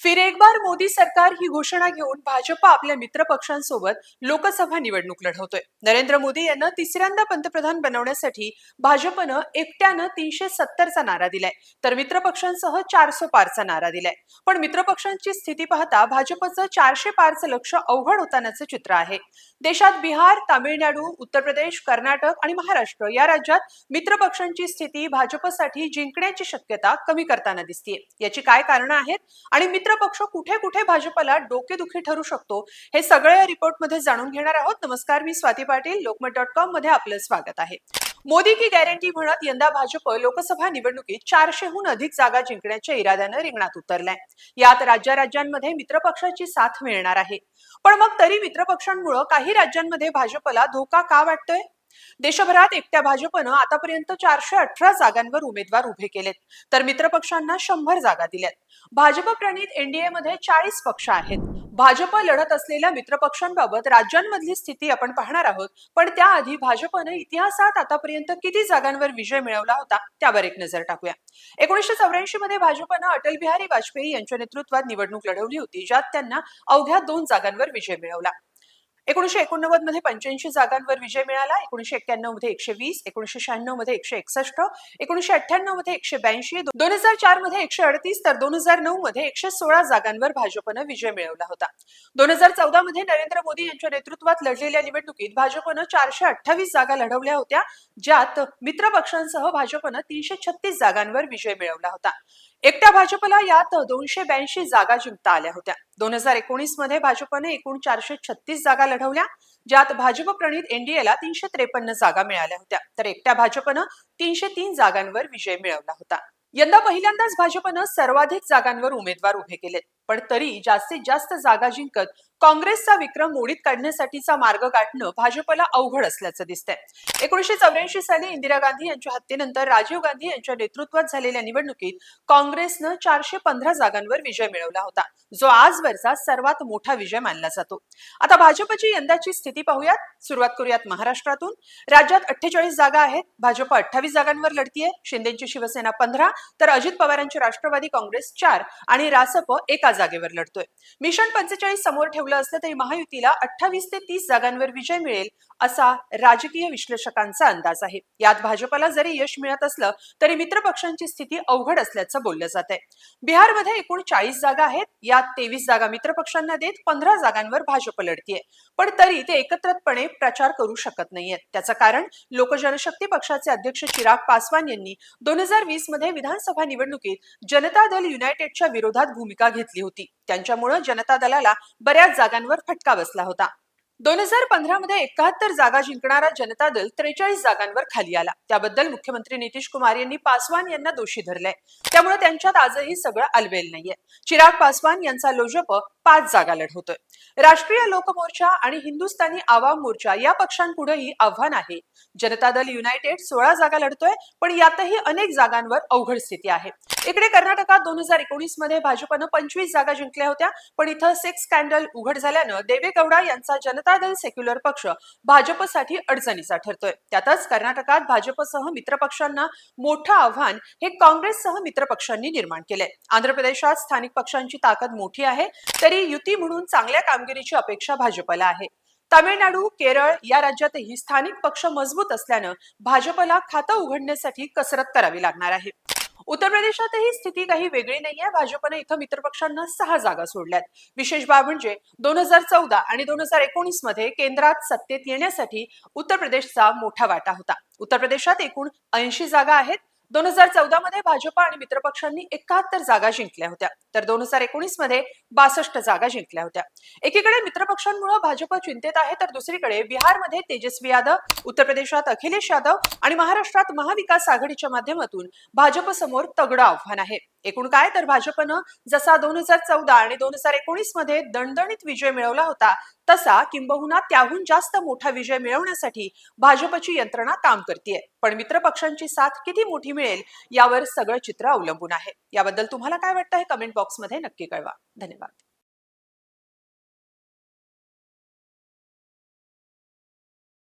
फिर एक बार मोदी सरकार ही घोषणा घेऊन भाजप आपल्या मित्र पक्षांसोबत लोकसभा निवडणूक लढवतोय. नरेंद्र मोदी यांना तिसऱ्यांदा पंतप्रधान बनवण्यासाठी भाजपनं एकट्यानं तीनशे सत्तरचा नारा दिलाय. तर मित्रपक्षांसह चारशे पारचा नारा दिलाय. पण मित्रपक्षांची स्थिती पाहता भाजपचं चारशे पारचं लक्ष अवघड होतानाचं चित्र आहे. देशात बिहार तामिळनाडू उत्तर प्रदेश कर्नाटक आणि महाराष्ट्र या राज्यात मित्र पक्षांची स्थिती भाजपसाठी जिंकण्याची शक्यता कमी करताना दिसतीये. याची काय कारणं आहेत आणि मित्र पक्ष कुठे कुठे भाजपला डोकेदुखी ठरू शकतो हे सगळे या रिपोर्टमध्ये जाणून घेणार आहोत. नमस्कार मी स्वाती पाटील. लोकमत डॉट कॉममध्ये आपलं स्वागत आहे. मोदी की गॅरंटी म्हणत यंदा भाजप लोकसभा निवडणुकीत चारशेहून अधिक जागा जिंकण्याच्या इराद्यानं रिंगणात उतरलाय. यात राज्या राज्यांमध्ये मित्रपक्षाची साथ मिळणार आहे. पण मग तरी मित्रपक्षांमुळे काही राज्यांमध्ये भाजपला धोका का वाटतोय? देशभरात एकट्या भाजपनं आतापर्यंत चारशे अठरा जागांवर उमेदवार उभे केलेत तर मित्रपक्षांना शंभर जागा दिल्यात. भाजप प्रणित एनडीए मध्ये चाळीस पक्ष आहेत. भाजप लढत असलेल्या मित्रपक्षांबाबत राज्यांमधली स्थिती आपण पाहणार आहोत पण त्याआधी भाजपनं इतिहासात आतापर्यंत किती जागांवर विजय मिळवला होता त्यावर एक नजर टाकूया. एकोणीसशे चौऱ्याऐंशी मध्ये भाजपनं अटल बिहारी वाजपेयी यांच्या नेतृत्वात निवडणूक लढवली होती ज्यात त्यांना अवघ्या दोन जागांवर विजय मिळवला. एकोणीशे एकोणनव्वदमध्ये पंच्याऐंशी जागांवर विजय मिळाला. एकोणीशे एक्क्याण्णवमध्ये एकशे वीस एकोणीशे शहाण्णवमध्ये एकशे एकसष्ट एकोणीशे अठ्ठ्याण्णवमध्ये एकशे ब्याऐंशी दोन हजार चारमध्ये एकशे अडतीस तर दोन हजार नऊ मध्ये एकशे सोळा जागांवर भाजपनं विजय मिळवला होता. दोन हजार चौदा मध्ये नरेंद्र मोदी यांच्या नेतृत्वात लढलेल्या निवडणुकीत भाजपनं चारशे अठ्ठावीस जागा लढवल्या होत्या ज्यात मित्र पक्षांसह भाजपनं तीनशे छत्तीस जागांवर विजय मिळवला होता. एकट्या भाजपला यात दोनशे ब्याऐंशी जागा जिंकता आल्या होत्या. दोन हजार एकोणीसमध्ये भाजपने एकूण चारशे छत्तीस जागा लढवल्या ज्यात भाजप प्रणित एनडीएला तीनशे त्रेपन्न जागा मिळाल्या होत्या. तर एकट्या भाजपनं तीनशे तीन जागांवर विजय मिळवला होता. यंदा पहिल्यांदाच भाजपनं सर्वाधिक जागांवर उमेदवार उभे केलेत. पण तरी जास्तीत जास्त जागा जिंकत काँग्रेसचा विक्रम मोडीत काढण्यासाठीचा मार्ग गाठणं भाजपला अवघड असल्याचं दिसतंय. एकोणीशे चौऱ्याऐंशी साली इंदिरा गांधी यांच्या हत्येनंतर राजीव गांधी यांच्या नेतृत्वात झालेल्या निवडणुकीत काँग्रेसनं चारशे पंधरा जागांवर विजय मिळवला होता. जो आजवरचा सर्वात मोठा विजय मानला जातो. आता भाजपची यंदाची स्थिती पाहूयात. सुरुवात करूयात महाराष्ट्रातून. राज्यात अठ्ठेचाळीस जागा आहेत. भाजप अठ्ठावीस जागांवर लढतीये. शिंदेची शिवसेना पंधरा तर अजित पवारांची राष्ट्रवादी काँग्रेस चार आणि रासप एका जागेवर लढतोय. मिशन पंचेचाळीस समोर ठेवलं असलं तरी महायुतीला अठ्ठावीस ते तीस जागांवर विजय मिळेल असा राजकीय विश्लेषकांचा अंदाज आहे. यात भाजपला जरी यश मिळत असलं तरी मित्र पक्षांची स्थिती अवघड असल्याचं बोललं जात आहे बिहारमध्ये एकूण चाळीस जागा आहेत यात तेवीस जागा मित्र पक्षांना देत पंधरा जागांवर भाजप लढतीये. पण तरी ते एकत्रितपणे प्रचार करू शकत नाहीयेत. त्याचं कारण लोकजनशक्ती पक्षाचे अध्यक्ष चिराग पासवान यांनी दोन हजार वीसमध्ये विधानसभा निवडणुकीत जनता दल युनायटेडच्या विरोधात भूमिका घेतली होती. त्यांच्यामुळे जनता दलाला बऱ्याच जागांवर फटका बसला होता. दोन हजार पंधरा मध्ये एकाहत्तर जागा जिंकणारा जनता दल त्रेचाळीस जागांवर खाली आला. त्याबद्दल मुख्यमंत्री नितीश कुमार यांनी पासवान यांना दोषी धरलंय. त्यामुळे त्यांच्यात आजही सगळं अलबेल नाहीये. चिराग पासवान यांचा लोजप पाच जागा लढवतोय राष्ट्रीय लोकमोर्चा आणि हिंदुस्थानी आवाम मोर्चा या पक्षांपुढेही आव्हान आहे. जनता दल युनायटेड सोळा जागा लढतोय पण यातही अनेक जागांवर अवघड स्थिती आहे. इकडे कर्नाटकात दोन हजार एकोणीसमध्ये भाजपनं पंचवीस जागा जिंकल्या होत्या पण इथं सेक्स स्कॅन्डल उघड झाल्यानं देवेगौडा यांचा जनता दल सेक्युलर पक्ष भाजपसाठी अडचणीचा ठरतोय. त्यातच कर्नाटकात भाजपसह मित्रपक्षांना मोठं आव्हान हे काँग्रेससह मित्रपक्षांनी निर्माण केलंय. आंध्र प्रदेशात स्थानिक पक्षांची ताकद मोठी आहे तरी यावेळी युती म्हणून चांगल्या कामगिरीची अपेक्षा भाजपला आहे. तामिळनाडू केरळ या राज्यातही स्थानिक पक्ष मजबूत असल्यानं भाजपला खातं उघडण्यासाठी कसरत करावी लागणार आहे. उत्तर प्रदेशातही स्थिती काही वेगळी नाहीये. भाजपने इथं मित्रपक्षांना सहा जागा सोडल्यात. विशेष बाब म्हणजे दोन हजार चौदा आणि दोन हजार एकोणीसमध्ये केंद्रात सत्तेत येण्यासाठी उत्तर प्रदेशचा मोठा वाटा होता. उत्तर प्रदेशात एकूण ऐंशी जागा आहेत. दोन हजार चौदा मध्ये भाजप आणि मित्रपक्षांनी एकाहत्तर जागा जिंकल्या होत्या. तर दोन हजार एकोणीसमध्ये बासष्ट जागा जिंकल्या होत्या. एकीकडे मित्रपक्षांमुळे भाजप चिंतेत आहे तर दुसरीकडे बिहारमध्ये तेजस्वी यादव उत्तर प्रदेशात अखिलेश यादव आणि महाराष्ट्रात महाविकास आघाडीच्या माध्यमातून भाजप समोर तगडं आव्हान आहे. एकूण काय तर भाजपनं जसा दोन हजार चौदा आणि दोन हजार एकोणीसमध्ये दणदणीत विजय मिळवला होता तसा किंबहुना त्याहून जास्त मोठा विजय मिळवण्यासाठी भाजपची यंत्रणा काम करते पण मित्र पक्षांची साथ किती मोठी मिळेल यावर सगळं चित्र अवलंबून आहे. याबद्दल तुम्हाला काय वाटतं हे कमेंट बॉक्समध्ये नक्की कळवा. धन्यवाद.